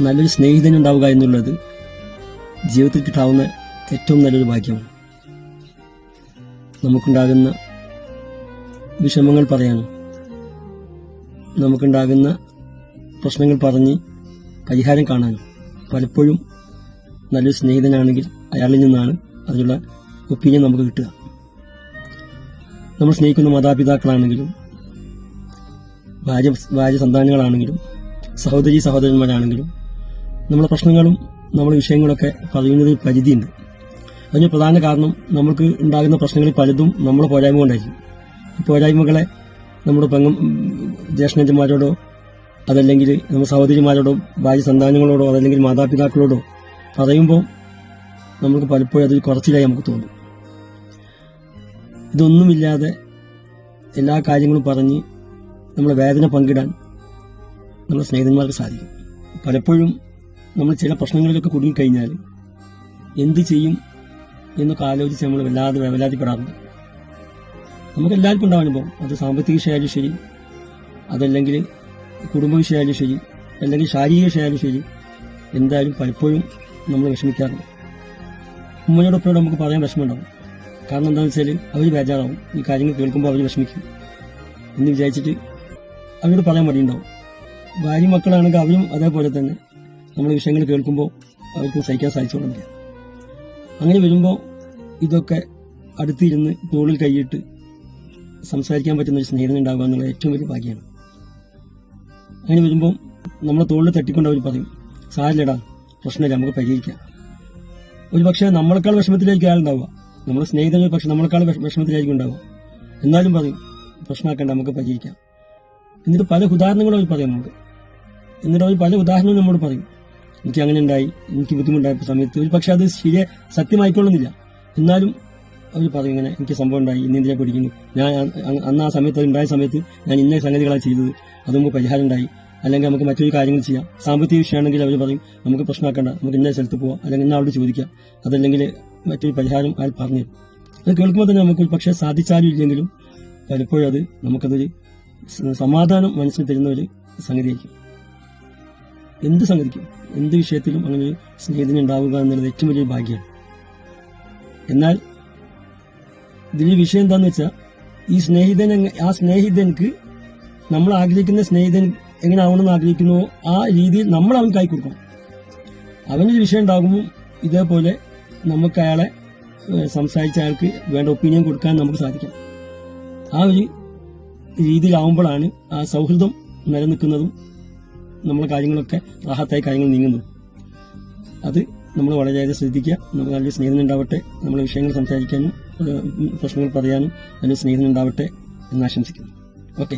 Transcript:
നല്ലൊരു സ്നേഹിതൻ ഉണ്ടാവുക എന്നുള്ളത് ജീവിതത്തിൽ കിട്ടാവുന്ന ഏറ്റവും നല്ലൊരു ഭാഗ്യമാണ്. നമുക്കുണ്ടാകുന്ന വിഷമങ്ങൾ പറയാനും നമുക്കുണ്ടാകുന്ന പ്രശ്നങ്ങൾ പറഞ്ഞ് പരിഹാരം കാണാനും പലപ്പോഴും നല്ലൊരു സ്നേഹിതനാണെങ്കിൽ അയാളിൽ നിന്നാണ് അതിനുള്ള ഒപ്പീനിയൻ നമുക്ക് കിട്ടുക. നമ്മൾ സ്നേഹിക്കുന്ന മാതാപിതാക്കളാണെങ്കിലും ഭാര്യ ഭാര്യ സന്താനങ്ങളാണെങ്കിലും സഹോദരി സഹോദരന്മാരാണെങ്കിലും നമ്മുടെ പ്രശ്നങ്ങളും നമ്മുടെ വിഷയങ്ങളൊക്കെ പറയുന്നതിൽ പരിധിയുണ്ട്. അതിന് പ്രധാന കാരണം നമുക്ക് ഉണ്ടാകുന്ന പ്രശ്നങ്ങളിൽ പലതും നമ്മളെ പോരായ്മ കൊണ്ടായിരിക്കും. പോരായ്മകളെ നമ്മുടെ പെങ്ങം ജ്യേഷ്ഠന്മാരോടോ അതല്ലെങ്കിൽ നമ്മുടെ സഹോദരിമാരോടോ ഭാര്യ സന്താനങ്ങളോടോ അതല്ലെങ്കിൽ മാതാപിതാക്കളോടോ പറയുമ്പോൾ നമുക്ക് പലപ്പോഴും അതിൽ കുറച്ചിലായി നമുക്ക് തോന്നും. ഇതൊന്നുമില്ലാതെ എല്ലാ കാര്യങ്ങളും പറഞ്ഞ് നമ്മളെ വേദന പങ്കിടാൻ നമ്മുടെ സ്നേഹിതന്മാർക്ക് സാധിക്കും. പലപ്പോഴും നമ്മൾ ചില പ്രശ്നങ്ങളിലൊക്കെ കുടുങ്ങിക്കഴിഞ്ഞാൽ എന്ത് ചെയ്യും എന്നൊക്കെ ആലോചിച്ച് നമ്മൾ വല്ലാതെ വേവലാതിപ്പെടാറുണ്ട് നമുക്ക് എല്ലാവർക്കും ഉണ്ടാവും അത് സാമ്പത്തിക വിഷയമായാലും ശരി അതല്ലെങ്കിൽ കുടുംബ വിഷയമായാലും ശരി അല്ലെങ്കിൽ ശാരീരിക വിഷയമായാലും ശരി എന്തായാലും പലപ്പോഴും നമ്മൾ വിഷമിക്കാറുണ്ട്. ഉമ്മയോടൊപ്പം നമുക്ക് പറയാൻ വിഷമമുണ്ടാവും. കാരണം എന്താണെന്ന് വെച്ചാൽ അവർ ബേജാറാവും. ഈ കാര്യങ്ങൾ കേൾക്കുമ്പോൾ അവർ വിഷമിക്കും. എന്ന് വിചാരിച്ചിട്ട് അവരോട് പറയാൻ മടിയുണ്ടാവും. ഭാര്യ മക്കളാണെങ്കിൽ അവരും അതേപോലെ തന്നെ. നമ്മൾ വിഷയങ്ങൾ കേൾക്കുമ്പോൾ അവർക്ക് സഹിക്കാൻ സാധിച്ചോളുന്നില്ല. അങ്ങനെ വരുമ്പോൾ ഇതൊക്കെ അടുത്തിരുന്ന് തോളിൽ കൈയിട്ട് സംസാരിക്കാൻ പറ്റുന്ന ഒരു സ്നേഹം ഉണ്ടാവുക എന്നുള്ള ഏറ്റവും വലിയ ഭാഗ്യമാണ് അങ്ങനെ വരുമ്പോൾ നമ്മളെ തോളിൽ തട്ടിക്കൊണ്ട് അവർ പറയും സാരില്ലടാ പ്രശ്നമില്ല നമുക്ക് പരിഹരിക്കാം. ഒരു പക്ഷേ നമ്മളെക്കാൾ വിഷമത്തിലേക്ക് ആളുണ്ടാവുക. നമ്മുടെ സ്നേഹിതൻ പക്ഷെ നമ്മളെക്കാൾ വിഷ- വിഷമത്തിലായിരിക്കും ഉണ്ടാവുക. എന്നാലും പറയും പ്രശ്നമാക്കണ്ട നമുക്ക് പരിഹരിക്കാം. എന്നിട്ട് പല ഉദാഹരണങ്ങളും അവർ പറയും നമുക്ക്. എന്നിട്ട് അവർ പല ഉദാഹരണങ്ങളും നമ്മോട് പറയും. എനിക്ക് അങ്ങനെ ഉണ്ടായി എനിക്ക് ബുദ്ധിമുട്ടായ സമയത്ത് ഒരു പക്ഷെ അത് ശരിയെ സത്യമായിക്കൊള്ളുന്നില്ല. എന്നാലും അവർ പറയും ഇങ്ങനെ എനിക്ക് സംഭവം ഉണ്ടായി ഇന്ന് എന്തിനാ പഠിക്കുന്നു ഞാൻ അന്ന് ആ സമയത്ത് ഉണ്ടായ സമയത്ത് ഞാൻ ഇന്ന സംഗതികളാണ് ചെയ്തത്. അത് നമുക്ക് പരിഹാരം ഉണ്ടായി. അല്ലെങ്കിൽ നമുക്ക് മറ്റൊരു കാര്യങ്ങൾ ചെയ്യാം. സാമ്പത്തിക വിഷയമാണെങ്കിൽ അവർ പറയും നമുക്ക് പ്രശ്നമാക്കേണ്ട. നമുക്ക് ഇന്ന സ്ഥലത്ത് പോവാം. അല്ലെങ്കിൽ ഇന്ന അവിടെ ചോദിക്കാം. അതല്ലെങ്കിൽ മറ്റൊരു പരിഹാരം അയാൾ പറഞ്ഞു അത് കേൾക്കുമ്പോൾ തന്നെ നമുക്ക് പക്ഷേ സാധിച്ചാലും ഇല്ലെങ്കിലും പലപ്പോഴും അത് നമുക്കതൊരു സമാധാനം മനസ്സിൽ തരുന്ന ഒരു സംഗതിയായിരിക്കും. എന്ത് സംഗതിക്കും എന്ത് വിഷയത്തിലും അങ്ങനെ ഒരു സ്നേഹിതൻ ഉണ്ടാവുക എന്നുള്ളത് ഏറ്റവും വലിയൊരു ഭാഗ്യമാണ് എന്നാൽ ഇതിൽ വിഷയം എന്താന്ന് വെച്ചാൽ ഈ സ്നേഹിതൻ ആ സ്നേഹിതൻക്ക് നമ്മൾ ആഗ്രഹിക്കുന്ന സ്നേഹിതൻ എങ്ങനെ ആവണമെന്ന് ആഗ്രഹിക്കുന്നുവോ ആ രീതിയിൽ നമ്മൾ അവൻ കൈ കൊടുക്കണം. അവനൊരു വിഷയം ഉണ്ടാകുമ്പോൾ ഇതേപോലെ നമുക്ക് അയാളെ സംസാരിച്ച അയാൾക്ക് വേണ്ട ഒപ്പീനിയൻ കൊടുക്കാൻ നമുക്ക് സാധിക്കണം. ആ ഒരു രീതിയിലാവുമ്പോഴാണ് ആ സൗഹൃദം നിലനിൽക്കുന്നതും നമ്മളെ കാര്യങ്ങളൊക്കെ റാഹത്തായി കാര്യങ്ങൾ നീങ്ങുന്നു. അത് നമ്മൾ വളരെയധികം ശ്രദ്ധിക്കുക. നമുക്ക് നല്ല സ്നേഹം ഉണ്ടാവട്ടെ. നമ്മളെ വിഷയങ്ങൾ സംസാരിക്കാനും പ്രശ്നങ്ങൾ പറയാനും നല്ലൊരു സ്നേഹം ഉണ്ടാവട്ടെ എന്ന് ആശംസിക്കുന്നു. ഓക്കെ.